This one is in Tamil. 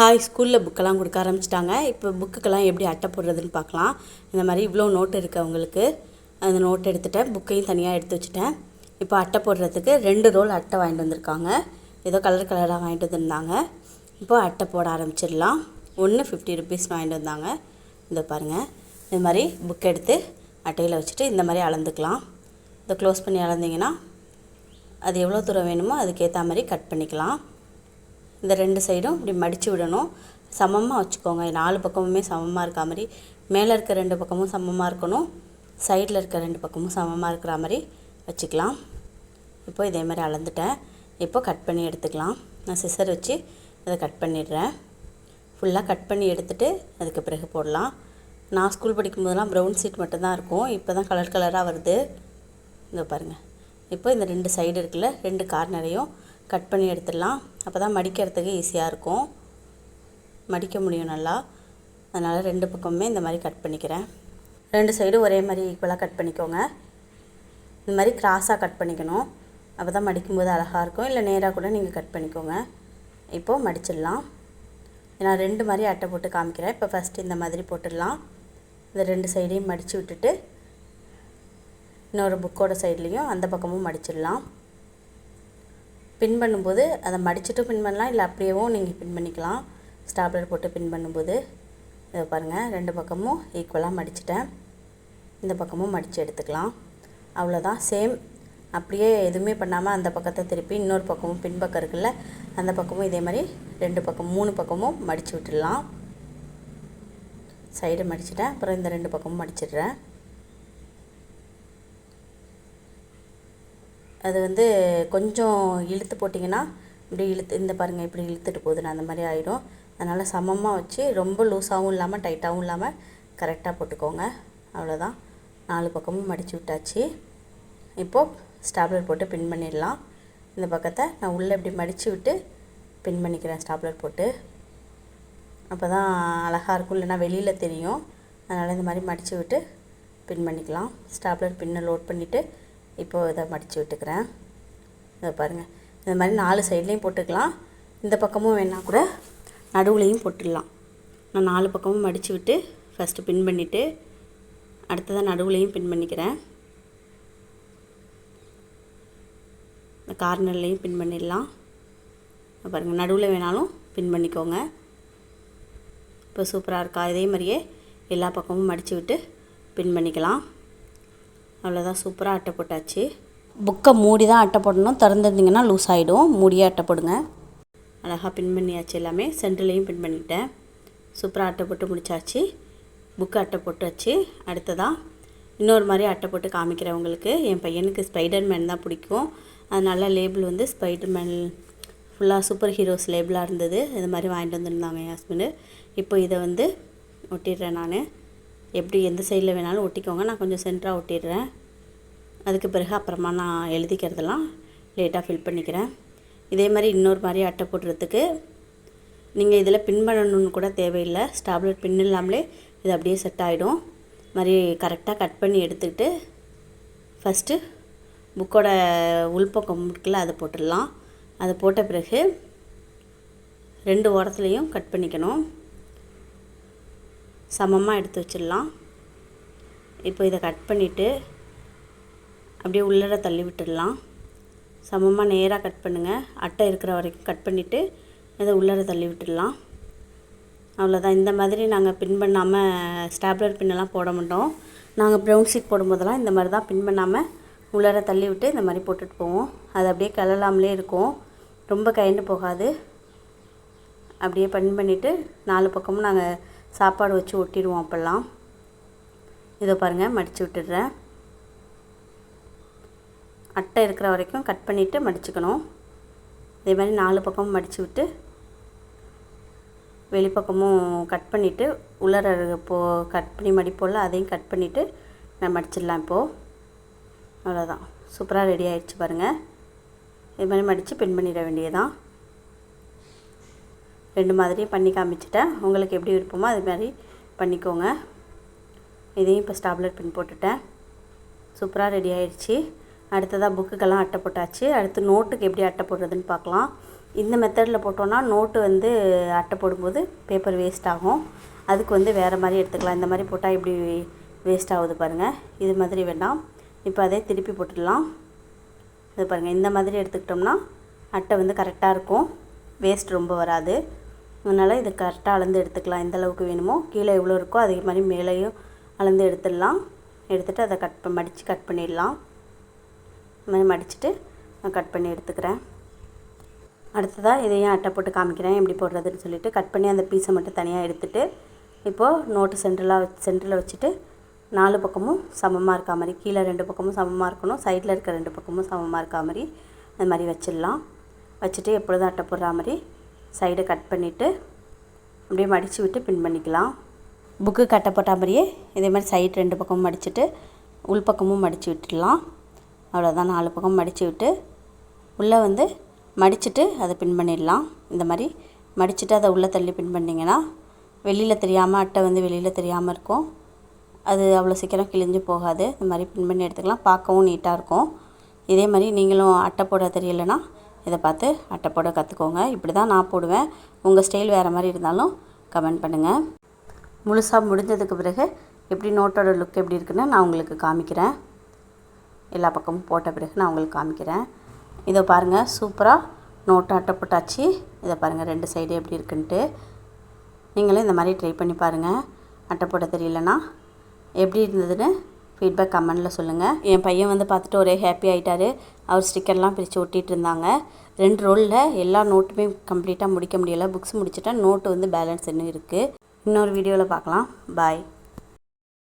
ஹாய் ஸ்கூலில் புக்கெல்லாம் கொடுக்க ஆரம்பிச்சிட்டாங்க. இப்போ புக்குக்கெல்லாம் எப்படி அட்டை போடுறதுன்னு பார்க்கலாம். இந்த மாதிரி இவ்வளோ நோட்டு இருக்குது அவங்களுக்கு. அந்த நோட் எடுத்துட்டேன். புக்கையும் தனியாக எடுத்து வச்சுட்டேன். இப்போ அட்டை போடுறதுக்கு ரெண்டு ரோல் அட்டை வாங்கிட்டு வந்திருக்காங்க. ஏதோ கலர் கலராக வாங்கிட்டு வந்திருந்தாங்க. இப்போ அட்டை போட ஆரம்பிச்சிடலாம். ஒன்று ஃபிஃப்டி ருபீஸ் வாங்கிட்டு வந்தாங்க. இதை பாருங்கள் இந்த மாதிரி புக் எடுத்து அட்டையில் வச்சுட்டு இந்த மாதிரி அளந்துக்கலாம். இதை க்ளோஸ் பண்ணி அளந்தீங்கன்னா அது எவ்வளோ தூரம் வேணுமோ அதுக்கேற்ற மாதிரி கட் பண்ணிக்கலாம். இந்த ரெண்டு சைடும் இப்படி மடித்து விடணும். சமமாக வச்சுக்கோங்க. நாலு பக்கமுமே சமமாக இருக்கா மாதிரி. மேலே இருக்க ரெண்டு பக்கமும் சமமாக இருக்கணும். சைடில் இருக்க ரெண்டு பக்கமும் சமமாக இருக்கிற மாதிரி வச்சுக்கலாம். இப்போ இதே மாதிரி அளந்துட்டேன். இப்போ கட் பண்ணி எடுத்துக்கலாம். நான் சிசர் வச்சு அதை கட் பண்ணிடுறேன். ஃபுல்லாக கட் பண்ணி எடுத்துகிட்டு அதுக்கு பிறகு போடலாம். நான் ஸ்கூல் படிக்கும்போதெல்லாம் ப்ரௌன் சீட் மட்டும்தான் இருக்கும். இப்போ தான் கலர் கலராக வருது. இதை பாருங்கள் இப்போ இந்த ரெண்டு சைடு இருக்குல்ல ரெண்டு கார்னரையும் கட் பண்ணி எடுத்துடலாம். அப்போ தான் மடிக்கிறதுக்கு ஈஸியாக இருக்கும். மடிக்க முடியும் நல்லா. அதனால் ரெண்டு பக்கமுமே இந்த மாதிரி கட் பண்ணிக்கிறேன். ரெண்டு சைடும் ஒரே மாதிரி ஈக்குவலாக கட் பண்ணிக்கோங்க. இந்த மாதிரி கிராஸாக கட் பண்ணிக்கணும். அப்போ தான் மடிக்கும்போது அழகாக இருக்கும். இல்லை நேராக கூட நீங்கள் கட் பண்ணிக்கோங்க. இப்போது மடிச்சிடலாம். நான் ரெண்டு மாதிரி அட்டை போட்டு காமிக்கிறேன். இப்போ ஃபஸ்ட்டு இந்த மாதிரி போட்டுடலாம். இந்த ரெண்டு சைடையும் மடித்து விட்டுட்டு இன்னொரு புக்கோட சைட்லேயும் அந்த பக்கமும் மடிச்சிடலாம். பின் பண்ணும்போது அதை மடிச்சுட்டும் பின் பண்ணலாம் இல்லை அப்படியேவும் நீங்கள் பின் பண்ணிக்கலாம். ஸ்டாப்லர் போட்டு பின் பண்ணும்போது இதை பாருங்கள் ரெண்டு பக்கமும் ஈக்குவலாக மடிச்சிட்டேன். இந்த பக்கமும் மடித்து எடுத்துக்கலாம். அவ்வளோதான் சேம் அப்படியே எதுவுமே பண்ணாமல் அந்த பக்கத்தை திருப்பி இன்னொரு பக்கமும் பின்பக்கம் இருக்குல்ல அந்த பக்கமும் இதே மாதிரி ரெண்டு பக்கம் மூணு பக்கமும் மடித்து விட்டுடலாம். சைடு மடிச்சிட்டேன். அப்புறம் இந்த ரெண்டு பக்கமும் மடிச்சிடுறேன். அது வந்து கொஞ்சம் இழுத்து போட்டிங்கன்னா இப்படி இழுத்து இந்த பாருங்கள் இப்படி இழுத்துட்டு போகுதுன்னு அந்த மாதிரி ஆகிடும் அதனால் சமமாக வச்சு ரொம்ப லூஸாகவும் இல்லாமல் டைட்டாகவும் இல்லாமல் கரெக்டாக போட்டுக்கோங்க. அவ்வளோதான் நாலு பக்கமும் மடித்து விட்டாச்சு. இப்போது ஸ்டாப்லர் போட்டு பின் பண்ணிடலாம். இந்த பக்கத்தை நான் உள்ளே இப்படி மடித்து விட்டு பின் பண்ணிக்கிறேன் ஸ்டாப்லர் போட்டு. அப்போ தான் அழகாக இருக்கும் இல்லைன்னா வெளியில் தெரியும். அதனால் இந்த மாதிரி மடித்து விட்டு பின் பண்ணிக்கலாம். ஸ்டாப்லர் பின்னை லோட் பண்ணிவிட்டு இப்போது இதை மடித்து விட்டுக்கிறேன். இதை பாருங்கள் இந்த மாதிரி நாலு சைட்லேயும் போட்டுக்கலாம். இந்த பக்கமும் வேணால் கூட நடுவுலையும் போட்டுடலாம். நான் நாலு பக்கமும் மடித்து விட்டு ஃபஸ்ட்டு பின் பண்ணிவிட்டு அடுத்ததாக நடுவுலையும் பின் பண்ணிக்கிறேன். இந்த கார்னர்லேயும் பின் பண்ணிடலாம். பாருங்கள் நடுவில் வேணாலும் பின் பண்ணிக்கோங்க. இப்போ சூப்பராக இருக்கா? இதே மாதிரியே எல்லா பக்கமும் மடித்து விட்டு பின் பண்ணிக்கலாம். அவ்வளோதான் சூப்பராக அட்டை போட்டாச்சு. புக்கை மூடி தான் அட்டை போடணும். திறந்துருந்தீங்கன்னா லூஸ் ஆகிடும் மூடியே அட்டை போடுங்க. அழகாக பின் பண்ணியாச்சு எல்லாமே. சென்டர்லேயும் பின் பண்ணிட்டேன். சூப்பராக அட்டை போட்டு முடிச்சாச்சு. புக்கு அட்டை போட்டாச்சு. அடுத்ததாக இன்னொரு மாதிரி அட்டை போட்டு காமிக்கிறேன் உங்களுக்கு. என் பையனுக்கு ஸ்பைடர் மேன் தான் பிடிக்கும். அதனால் லேபிள் வந்து ஸ்பைடர்மேன் ஃபுல்லாக சூப்பர் ஹீரோஸ் லேபிளாக இருந்தது. இது மாதிரி வாங்கிட்டு வந்துருந்தாங்க என் ஹஸ்பண்டு இப்போ இதை வந்து ஒட்டிடுறேன் நான். எப்படி எந்த சைடில் வேணாலும் ஒட்டிக்கோங்க. நான் கொஞ்சம் சென்டராக ஒட்டிடுறேன். அதுக்கு பிறகு அப்புறமா நான் எழுதிக்கிறதெல்லாம் லேட்டாக ஃபில் பண்ணிக்கிறேன். இதே மாதிரி இன்னொரு மாதிரி அட்டை போடுறதுக்கு நீங்கள் இதில் பின் பண்ணணுன்னு கூட தேவையில்லை. ஸ்டாப்லெட் பின் இல்லாமலே இது அப்படியே செட் ஆகிடும் மாதிரி கரெக்டாக கட் பண்ணி எடுத்துக்கிட்டு ஃபஸ்ட்டு புக்கோட உள்பக்கம் இருக்குல்ல அதை போட்டுடலாம். அதை போட்ட பிறகு ரெண்டு ஓரத்துலேயும் கட் பண்ணிக்கணும். சமமாக எடுத்து வச்சிடலாம். இப்போ இதை கட் பண்ணிவிட்டு அப்படியே உள்ளர தள்ளி விட்டுடலாம். சமமாக நேராக கட் பண்ணுங்கள் அட்டை இருக்கிற வரைக்கும் கட் பண்ணிவிட்டு இதை உள்ளர தள்ளி விட்டுடலாம். அவ்வளோதான் இந்த மாதிரி நாங்கள் பின் பண்ணாமல் ஸ்டாப்லர் பின்னெல்லாம் போட மாட்டோம். நாங்கள் ப்ரௌன் ஷீட் போடும்போதெல்லாம் இந்த மாதிரி தான் பின் பண்ணாமல் உள்ளர தள்ளி விட்டு இந்த மாதிரி போட்டுட்டு போவோம். அது அப்படியே கலலாமலே இருக்கும். ரொம்ப கயண்டு போகாது. அப்படியே பின் பண்ணிவிட்டு நாலு பக்கமும் நாங்கள் சாப்பாடு வச்சு ஒட்டிடுவோம் அப்போல்லாம். இதை பாருங்கள் மடித்து விட்டுடுறேன். அட்டை இருக்கிற வரைக்கும் கட் பண்ணிவிட்டு மடிச்சுக்கணும். இதே மாதிரி நாலு பக்கமும் மடித்து விட்டு வெளிப்பக்கமும் கட் பண்ணிவிட்டு உள்ளர போ கட் பண்ணி மடிப்போல் அதையும் கட் பண்ணிவிட்டு நான் மடிச்சிடலாம் இப்போது அவ்வளோதான் சூப்பராக ரெடி ஆகிடுச்சு பாருங்கள் இது மாதிரி மடித்து பின் பண்ணிட வேண்டியதான் ரெண்டு மாதிரியும் பண்ணி காமிச்சிட்டேன். உங்களுக்கு எப்படி விருப்பமோ அது மாதிரி பண்ணிக்கோங்க. இதையும் இப்போ ஸ்டாப்லெட் பின் போட்டுட்டேன். சூப்பராக ரெடி ஆயிடுச்சு. அடுத்ததாக புக்குக்கெல்லாம் அட்டை போட்டாச்சு. அடுத்து நோட்டுக்கு எப்படி அட்டை போடுறதுன்னு பார்க்கலாம். இந்த மெத்தடில் போட்டோன்னா நோட்டு வந்து அட்டை போடும்போது பேப்பர் வேஸ்ட் ஆகும். அதுக்கு வந்து வேறு மாதிரி எடுத்துக்கலாம். இந்த மாதிரி போட்டால் இப்படி வேஸ்ட் ஆகுது பாருங்கள் இது மாதிரி வேண்டாம். இப்போ அதே திருப்பி போட்டுடலாம். இது பாருங்கள் இந்த மாதிரி எடுத்துக்கிட்டோம்னா அட்டை வந்து கரெக்டாக இருக்கும். வேஸ்ட் ரொம்ப வராது. அதனால் இது கரெக்டாக அளந்து எடுத்துக்கலாம். எந்த அளவுக்கு வேணுமோ கீழே எவ்வளோ இருக்கோ அதே மாதிரி மேலேயும் அளந்து எடுத்துடலாம். எடுத்துகிட்டு அதை கட் மடித்து கட் பண்ணிடலாம். இந்த மாதிரி மடிச்சுட்டு நான் கட் பண்ணி எடுத்துக்கிறேன். அடுத்ததாக இதையும் அட்டை போட்டு காமிக்கிறேன். எப்படி போடுறதுன்னு சொல்லிட்டு கட் பண்ணி அந்த பீஸை மட்டும் தனியாக எடுத்துகிட்டு இப்போது நோட்டு சென்டரில் சென்டரில் வச்சுட்டு நாலு பக்கமும் சமமாக இருக்கா மாதிரி கீழே ரெண்டு பக்கமும் சமமாக இருக்கணும் சைடில் இருக்க ரெண்டு பக்கமும் சமமாக இருக்கா மாதிரி அந்த மாதிரி வச்சிடலாம். வச்சுட்டு எப்பொழுதும் அட்டை போடுற மாதிரி சைடை கட் பண்ணிவிட்டு அப்படியே மடித்து விட்டு பின் பண்ணிக்கலாம். புக்கு கட்டை போட்ட மாதிரியே இதே மாதிரி சைடு ரெண்டு பக்கமும் மடிச்சுட்டு உள் பக்கமும் மடித்து விட்டுடலாம். அவ்வளோதான் நாலு பக்கம் மடித்து விட்டு உள்ளே வந்து மடிச்சுட்டு அதை பின் பண்ணிடலாம். இந்த மாதிரி மடிச்சுட்டு அதை உள்ளே தள்ளி பின் பண்ணிங்கன்னா வெளியில் தெரியாமல் அட்டை வந்து வெளியில் தெரியாமல் இருக்கும். அது அவ்வளோ சீக்கிரம் கிழிஞ்சு போகாது. இந்த மாதிரி பின் பண்ணி எடுத்துக்கலாம். பார்க்கவும் நீட்டாக இருக்கும். இதே மாதிரி நீங்களும் அட்டை போட தெரியலைன்னா இதை பார்த்து அட்டை போட கற்றுக்கோங்க. இப்படி தான் நான் போடுவேன். உங்கள் ஸ்டைல் வேறு மாதிரி இருந்தாலும் கமெண்ட் பண்ணுங்கள் முழுசாக முடிஞ்சதுக்கு பிறகு எப்படி நோட்டோட லுக் எப்படி இருக்குன்னு நான் உங்களுக்கு காமிக்கிறேன். எல்லா பக்கமும் போட்ட பிறகு நான் உங்களுக்கு காமிக்கிறேன். இதை பாருங்கள் சூப்பராக நோட்டு அட்டை போட்டாச்சு. இதை பாருங்கள் ரெண்டு சைடு எப்படி இருக்குன்ட்டு. நீங்களும் இந்த மாதிரி ட்ரை பண்ணி பாருங்கள் அட்டை போட தெரியலனா எப்படி இருந்ததுன்னு ஃபீட்பேக் கமெண்டில் சொல்லுங்கள் என் பையன் வந்து பார்த்துட்டு ஒரே ஹாப்பி ஆகிட்டாரு அவர் ஸ்டிக்கர்லாம் பிரித்து ஒட்டிகிட்டு இருந்தாங்க. ரெண்டு ரோலில் எல்லா நோட்டுமே கம்ப்ளீட்டாக முடிக்க முடியலை. புக்ஸ் முடிச்சுட்டா நோட்டு வந்து பேலன்ஸ் இன்னும் இருக்குது இன்னொரு வீடியோவில் பார்க்கலாம். பாய்